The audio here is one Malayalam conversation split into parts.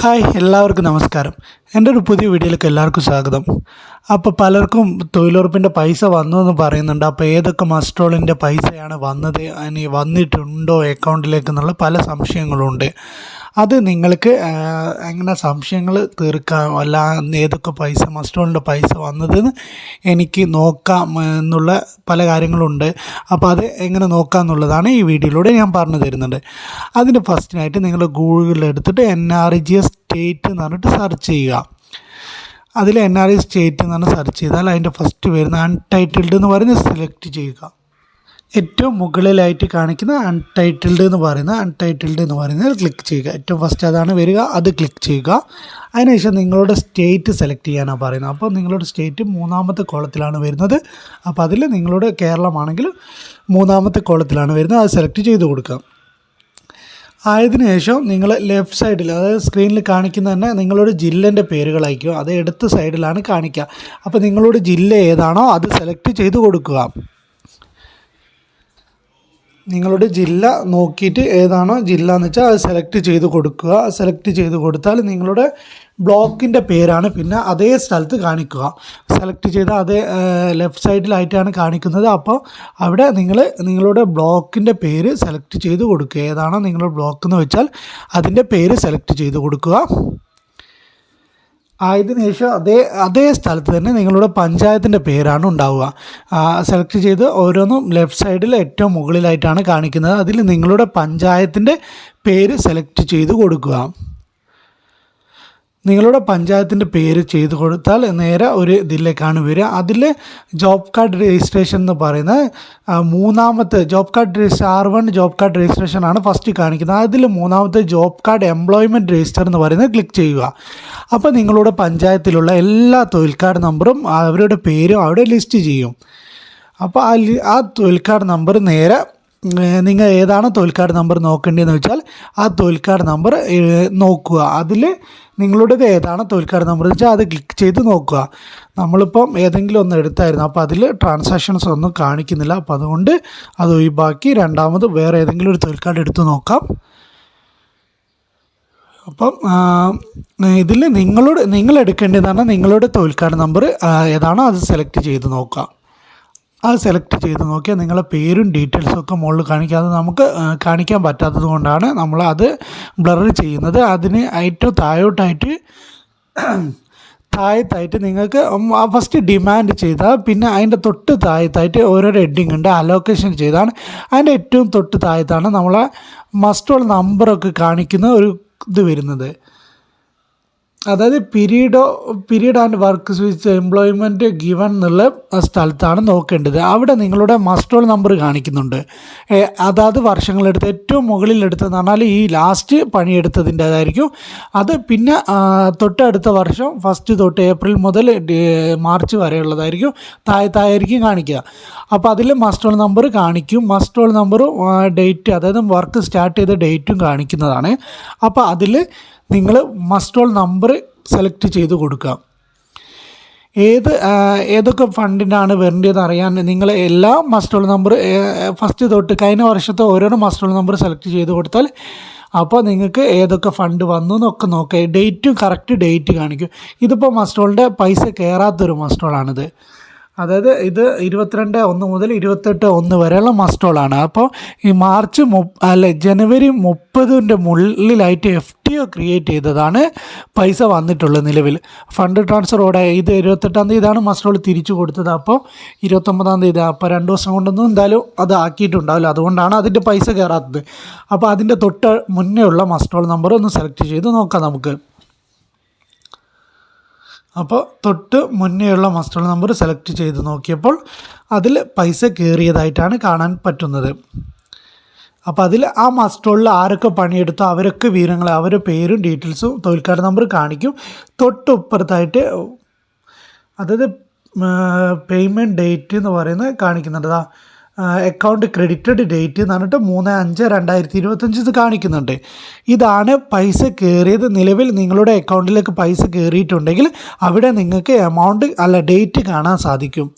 ഹായ് എല്ലാവർക്കും നമസ്കാരം. എന്റെ ഒരു പുതിയ വീഡിയോയിലേക്ക് എല്ലാവർക്കും സ്വാഗതം. അപ്പോൾ പലർക്കും തൊഴിലുറപ്പിന്റെ പൈസ വന്നു എന്ന് പറയുന്നുണ്ട്. അപ്പോൾ ഏതൊക്കെ മസ്ട്രോളിന്റെ പൈസയാണ് വന്നത്? ഇനി വന്നിട്ടുണ്ടോ അക്കൗണ്ടിലേക്ക് എന്നുള്ള പല സംശയങ്ങളുണ്ട്. അത് നിങ്ങൾക്ക് എങ്ങനെ സംശയങ്ങൾ തീർക്കാം അല്ല ഏതൊക്കെ പൈസ മസ്റ്റോണിന്റെ പൈസ വന്നതെന്ന് എനിക്ക് നോക്കാം എന്നുള്ള പല കാര്യങ്ങളുണ്ട്. അപ്പോൾ അത് എങ്ങനെ നോക്കാം എന്നുള്ളതാണ് ഈ വീഡിയോയിലൂടെ ഞാൻ പറഞ്ഞു തരുന്നുണ്ട് അതിന് ഫസ്റ്റിനായിട്ട് നിങ്ങൾ ഗൂഗിളിൽ എടുത്തിട്ട് N R G S state എന്ന് പറഞ്ഞിട്ട് സെർച്ച് ചെയ്യുക. അതിൽ എൻ ആർ ഐ സ്റ്റേറ്റ് എന്ന് പറഞ്ഞ് സെർച്ച് ചെയ്താൽ അതിന്റെ ഫസ്റ്റ് വരുന്ന അൺടൈറ്റിൽഡ് എന്ന് പറഞ്ഞ് സെലക്ട് ചെയ്യുക. ഏറ്റവും മുകളിലായിട്ട് കാണിക്കുന്ന അൺടൈറ്റിൽഡ് എന്ന് പറയുന്ന അൺടൈറ്റിൽഡ് എന്ന് പറയുന്നത് ക്ലിക്ക് ചെയ്യുക. ഏറ്റവും ഫസ്റ്റ് അതാണ് വരിക അത് ക്ലിക്ക് ചെയ്യുക. അതിനുശേഷം നിങ്ങളുടെ സ്റ്റേറ്റ് സെലക്ട് ചെയ്യാനാണ് പറയുന്നത്. അപ്പോൾ നിങ്ങളുടെ സ്റ്റേറ്റ് മൂന്നാമത്തെ കോളത്തിലാണ് വരുന്നത്. അപ്പോൾ അതിൽ നിങ്ങളുടെ കേരളമാണെങ്കിൽ മൂന്നാമത്തെ കോളത്തിലാണ് വരുന്നത്. അത് സെലക്ട് ചെയ്ത് കൊടുക്കുക. ആയതിനു ശേഷം നിങ്ങൾ ലെഫ്റ്റ് സൈഡിൽ അതായത് സ്ക്രീനിൽ കാണിക്കുന്ന തന്നെ നിങ്ങളുടെ ജില്ലേന്റെ പേരുകളായിരിക്കും അത് എടുത്ത സൈഡിലാണ് കാണിക്കുക. അപ്പോൾ നിങ്ങളുടെ ജില്ല ഏതാണോ അത് സെലക്ട് ചെയ്ത് കൊടുക്കുക. നിങ്ങളുടെ ജില്ല നോക്കിയിട്ട് ഏതാണോ ജില്ല എന്ന് വെച്ചാൽ അത് സെലക്ട് ചെയ്ത് കൊടുക്കുക. സെലക്ട് ചെയ്ത് കൊടുത്താൽ നിങ്ങളുടെ ബ്ലോക്കിന്റെ പേരാണ് പിന്നെ അതേ സ്ഥലത്ത് കാണിക്കുക. സെലക്ട് ചെയ്ത അതേ ലെഫ്റ്റ് സൈഡിലായിട്ടാണ് കാണിക്കുന്നത്. അപ്പോൾ അവിടെ നിങ്ങൾ നിങ്ങളുടെ ബ്ലോക്കിന്റെ പേര് സെലക്ട് ചെയ്ത് കൊടുക്കുക. ഏതാണോ നിങ്ങളുടെ ബ്ലോക്ക് എന്ന് വെച്ചാൽ അതിന്റെ പേര് സെലക്ട് ചെയ്ത് കൊടുക്കുക. ആയതിനു ശേഷം അതേ അതേ സ്ഥലത്ത് തന്നെ നിങ്ങളുടെ പഞ്ചായത്തിന്റെ പേരാണ് ഉണ്ടാവുക. സെലക്ട് ചെയ്ത് ഓരോന്നും ലെഫ്റ്റ് സൈഡിൽ ഏറ്റവും മുകളിലായിട്ടാണ് കാണിക്കുന്നത്. അതിൽ നിങ്ങളുടെ പഞ്ചായത്തിന്റെ പേര് സെലക്ട് ചെയ്ത് കൊടുക്കുക. നിങ്ങളുടെ പഞ്ചായത്തിന്റെ പേര് ചെയ്തു കൊടുത്താൽ നേരെ ഒരു ഇതിലേക്കാണ് വരിക. അതിൽ ജോബ് കാർഡ് രജിസ്ട്രേഷൻ എന്ന് പറയുന്നത് മൂന്നാമത്തെ job card register R one job card registration ആണ് ഫസ്റ്റ് കാണിക്കുന്നത്. അതിൽ മൂന്നാമത്തെ ജോബ് കാർഡ് എംപ്ലോയ്മെന്റ് രജിസ്റ്റർ എന്ന് പറയുന്നത് ക്ലിക്ക് ചെയ്യുക. അപ്പോൾ നിങ്ങളുടെ പഞ്ചായത്തിലുള്ള എല്ലാ തൊഴിൽ കാർഡ് നമ്പറും അവരുടെ പേരും അവിടെ ലിസ്റ്റ് ചെയ്യും. അപ്പോൾ ആ ആ തൊഴിൽ കാർഡ് നമ്പർ നേരെ നിങ്ങൾ ഏതാണ് തോൽക്കാട് നമ്പർ നോക്കേണ്ടതെന്ന് വെച്ചാൽ ആ തോൽക്കാട് നമ്പർ നോക്കുക. അതിൽ നിങ്ങളുടേത് ഏതാണ് തോൽക്കാട് നമ്പർ എന്ന് വെച്ചാൽ അത് ക്ലിക്ക് ചെയ്ത് നോക്കുക. നമ്മളിപ്പം ഏതെങ്കിലും ഒന്ന് എടുത്തായിരുന്നു. അപ്പോൾ അതിൽ ട്രാൻസാക്ഷൻസ് ഒന്നും കാണിക്കുന്നില്ല. അപ്പോൾ അതുകൊണ്ട് അത് ഒഴിവാക്കി രണ്ടാമത് വേറെ ഏതെങ്കിലും ഒരു തോൽക്കാട് എടുത്ത് നോക്കാം. അപ്പം ഇതിൽ നിങ്ങളോട് നിങ്ങൾ എടുക്കേണ്ടതാണ് നിങ്ങളുടെ തോൽക്കാട് നമ്പർ ഏതാണോ അത് സെലക്ട് ചെയ്ത് നോക്കുക. അത് സെലക്ട് ചെയ്ത് നോക്കിയാൽ നിങ്ങളെ പേരും ഡീറ്റെയിൽസും ഒക്കെ മുകളിൽ കാണിക്കാതെ നമുക്ക് കാണിക്കാൻ പറ്റാത്തത് കൊണ്ടാണ് നമ്മൾ അത് ബ്ലർ ചെയ്യുന്നത്. അതിന് ഏറ്റവും താഴോട്ടായിട്ട് താഴത്തായിട്ട് നിങ്ങൾക്ക് ഫസ്റ്റ് ഡിമാൻഡ് ചെയ്താൽ പിന്നെ അതിന്റെ തൊട്ട് താഴത്തായിട്ട് ഓരോരോ എഡിങ് ഉണ്ട് അലോക്കേഷൻ ചെയ്താണ്. അതിന്റെ ഏറ്റവും തൊട്ട് താഴത്താണ് നമ്മളെ മസ്റ്റുള്ള നമ്പറൊക്കെ കാണിക്കുന്ന ഒരു ഇത് വരുന്നത്. അതായത് പീരീഡോ period and work switch employment given എന്നുള്ള സ്ഥലത്താണ് നോക്കേണ്ടത്. അവിടെ നിങ്ങളുടെ മസ്റ്റോൾ നമ്പർ കാണിക്കുന്നുണ്ട്. അതാത് വർഷങ്ങളെടുത്ത് ഏറ്റവും മുകളിലെടുത്തെന്ന് പറഞ്ഞാൽ ഈ ലാസ്റ്റ് പണിയെടുത്തതിന്റെതായിരിക്കും. അത് പിന്നെ തൊട്ടടുത്ത വർഷം ഫസ്റ്റ് തൊട്ട് ഏപ്രിൽ മുതൽ മാർച്ച് വരെയുള്ളതായിരിക്കും. താഴെ താഴായിരിക്കും കാണിക്കുക. അപ്പോൾ അതിൽ മസ്റ്റോൾ നമ്പർ കാണിക്കും. മസ്റ്റോൾ നമ്പറും ഡേറ്റ് അതായത് വർക്ക് സ്റ്റാർട്ട് ചെയ്ത ഡേറ്റും കാണിക്കുന്നതാണ്. അപ്പോൾ അതിൽ നിങ്ങൾ മസ്റ്റ് ഓൾ നമ്പർ സെലക്ട് ചെയ്ത് കൊടുക്കുക ഏത് ഏതൊക്കെ ഫണ്ടിനാണ് വരേണ്ടതെന്ന് അറിയാൻ നിങ്ങൾ എല്ലാ മസ്റ്റ് ഓൾ നമ്പർ ഫസ്റ്റ് തൊട്ട് കഴിഞ്ഞ വർഷത്തെ ഓരോരോ മസ്റ്റ് ഓൾ നമ്പർ സെലക്ട് ചെയ്ത് കൊടുത്താൽ അപ്പോൾ നിങ്ങൾക്ക് ഏതൊക്കെ ഫണ്ട് വന്നു എന്നൊക്കെ നോക്കുക ഡേറ്റും കറക്റ്റ് ഡേറ്റ് കാണിക്കും. ഇതിപ്പോൾ മസ്റ്റോളിന്റെ പൈസ കയറാത്തൊരു മസ്റ്റോളാണിത് അതായത് ഇത് ഇരുപത്തിരണ്ട് ഒന്ന് മുതൽ ഇരുപത്തെട്ട് ഒന്ന് വരെയുള്ള മസ്റ്റോളാണ് അപ്പോൾ ഈ മാർച്ച് മു അല്ല ജനുവരി മുപ്പതിന്റെ മുള്ളിലായിട്ട് എഫ് ടി ഒ ക്രിയേറ്റ് ചെയ്തതാണ് പൈസ വന്നിട്ടുള്ളത് നിലവിൽ. ഫണ്ട് ട്രാൻസ്ഫർ ഓടെ ഇത് ഇരുപത്തെട്ടാം തീയതി ഇതാണ് മസ്റ്റോൾ തിരിച്ചു കൊടുത്തത്. അപ്പോൾ ഇരുപത്തൊമ്പതാം തീയതി അപ്പോൾ രണ്ട് ദിവസം കൊണ്ടൊന്നും എന്തായാലും അത് ആക്കിയിട്ടുണ്ടാവില്ല. അതുകൊണ്ടാണ് അതിന്റെ പൈസ കയറാത്തത്. അപ്പോൾ അതിന്റെ തൊട്ട് മുന്നേ ഉള്ള മസ്റ്റോൾ നമ്പർ ഒന്ന് സെലക്ട് ചെയ്ത് നോക്കാം നമുക്ക്. അപ്പോൾ തൊട്ട് മുന്നേയുള്ള മസ്റ്റർ നമ്പർ സെലക്ട് ചെയ്ത് നോക്കിയപ്പോൾ അതിൽ പൈസ കയറിയതായിട്ടാണ് കാണാൻ പറ്റുന്നത്. അപ്പോൾ അതിൽ ആ മസ്റ്റോളിൽ ആരൊക്കെ പണിയെടുത്തോ അവരൊക്കെ വിവരങ്ങൾ അവരുടെ പേരും ഡീറ്റെയിൽസും തൊഴിൽക്കാരുടെ നമ്പർ കാണിക്കും. തൊട്ടുപ്പുറത്തായിട്ട് അതായത് പേയ്മെന്റ് ഡേറ്റ് എന്ന് പറയുന്നത് കാണിക്കുന്നുണ്ട്. അക്കൗണ്ട് ക്രെഡിറ്റഡ് ഡേറ്റ് എന്ന് പറഞ്ഞിട്ട് മൂന്ന് അഞ്ച് രണ്ടായിരത്തി ഇരുപത്തഞ്ച് ഇത് കാണിക്കുന്നുണ്ട്. ഇതാണ് പൈസ കയറിയത് നിലവിൽ നിങ്ങളുടെ അക്കൗണ്ടിലേക്ക് പൈസ കയറിയിട്ടുണ്ടെങ്കിൽ അവിടെ നിങ്ങൾക്ക് എമൗണ്ട് അല്ല ഡേറ്റ് കാണാൻ സാധിക്കും.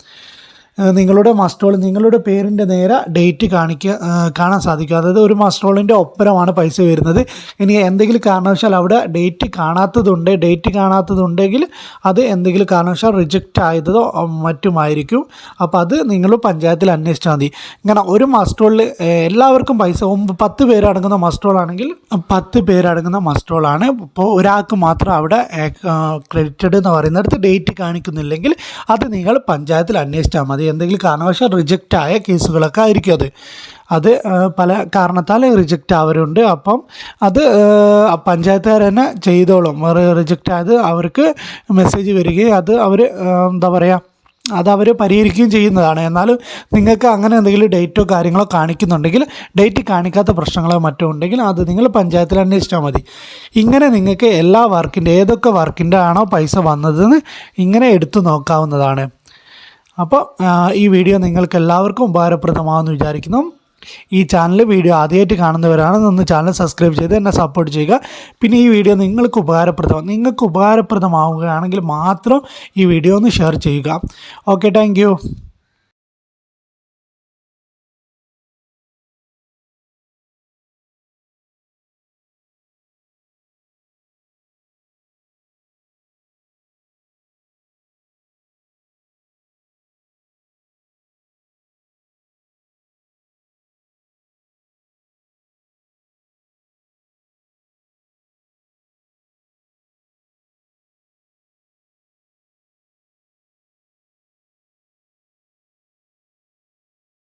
നിങ്ങളുടെ മസ്റ്റോൾ നിങ്ങളുടെ പേരിന്റെ നേരെ ഡേറ്റ് കാണിക്കുക കാണാൻ സാധിക്കും. അതായത് ഒരു മസ്റ്റോളിന്റെ ഒപ്പരമാണ് പൈസ വരുന്നത്. ഇനി എന്തെങ്കിലും കാരണവശാൽ അവിടെ ഡേറ്റ് കാണാത്തതുണ്ട് ഡേറ്റ് കാണാത്തതുണ്ടെങ്കിൽ അത് എന്തെങ്കിലും കാരണവശാൽ റിജക്റ്റ് ആയതോ മറ്റുമായിരിക്കും. അപ്പോൾ അത് നിങ്ങൾ പഞ്ചായത്തിൽ അന്വേഷിച്ചാൽ മതി. ഇങ്ങനെ ഒരു മസ്റ്റോളിൽ എല്ലാവർക്കും പൈസ പത്ത് പേരടങ്ങുന്ന മസ്റ്റോളാണെങ്കിൽ പത്ത് പേരടങ്ങുന്ന മസ്റ്റോളാണ് ഇപ്പോൾ ഒരാൾക്ക് മാത്രം അവിടെ ക്രെഡിറ്റഡ് എന്ന് പറയുന്നിടത്ത് ഡേറ്റ് കാണിക്കുന്നില്ലെങ്കിൽ അത് നിങ്ങൾ പഞ്ചായത്തിൽ അന്വേഷിച്ചാൽ മതി. എന്തെങ്കിലും കാരണവശാൽ റിജക്റ്റ് ആയ കേസുകളൊക്കെ ആയിരിക്കും അത്. അത് പല കാരണത്താൽ റിജക്റ്റ് ആവരുണ്ട്. അപ്പം അത് പഞ്ചായത്തുകാർ തന്നെ ചെയ്തോളും. റിജക്റ്റ് ആയത് അവർക്ക് മെസ്സേജ് വരികയും അത് അവർ എന്താ പറയുക അത് അവർ പരിഹരിക്കുകയും ചെയ്യുന്നതാണ്. എന്നാലും നിങ്ങൾക്ക് അങ്ങനെ എന്തെങ്കിലും ഡേറ്റോ കാര്യങ്ങളോ കാണിക്കുന്നുണ്ടെങ്കിൽ ഡേറ്റ് കാണിക്കാത്ത പ്രശ്നങ്ങളോ മറ്റോ ഉണ്ടെങ്കിൽ അത് നിങ്ങൾ പഞ്ചായത്തിൽ അന്വേഷിച്ചാൽ മതി. ഇങ്ങനെ നിങ്ങൾക്ക് എല്ലാ വർക്കിന്റെ ഏതൊക്കെ വർക്കിന്റെ ആണോ പൈസ വന്നതെന്ന് ഇങ്ങനെ എടുത്തു നോക്കാവുന്നതാണ്. അപ്പോൾ ഈ വീഡിയോ നിങ്ങൾക്ക് എല്ലാവർക്കും ഉപകാരപ്രദമാകുമെന്ന് വിചാരിക്കുന്നു. ഈ ചാനൽ വീഡിയോ ആദ്യമായിട്ട് കാണുന്നവരാണ് ഒന്ന് ചാനൽ സബ്സ്ക്രൈബ് ചെയ്ത് എന്നെ സപ്പോർട്ട് ചെയ്യുക. പിന്നെ ഈ വീഡിയോ നിങ്ങൾക്ക് ഉപകാരപ്രദമാകും നിങ്ങൾക്ക് ഉപകാരപ്രദമാവുകയാണെങ്കിൽ മാത്രം ഈ വീഡിയോ ഒന്ന് ഷെയർ ചെയ്യുക. Okay thank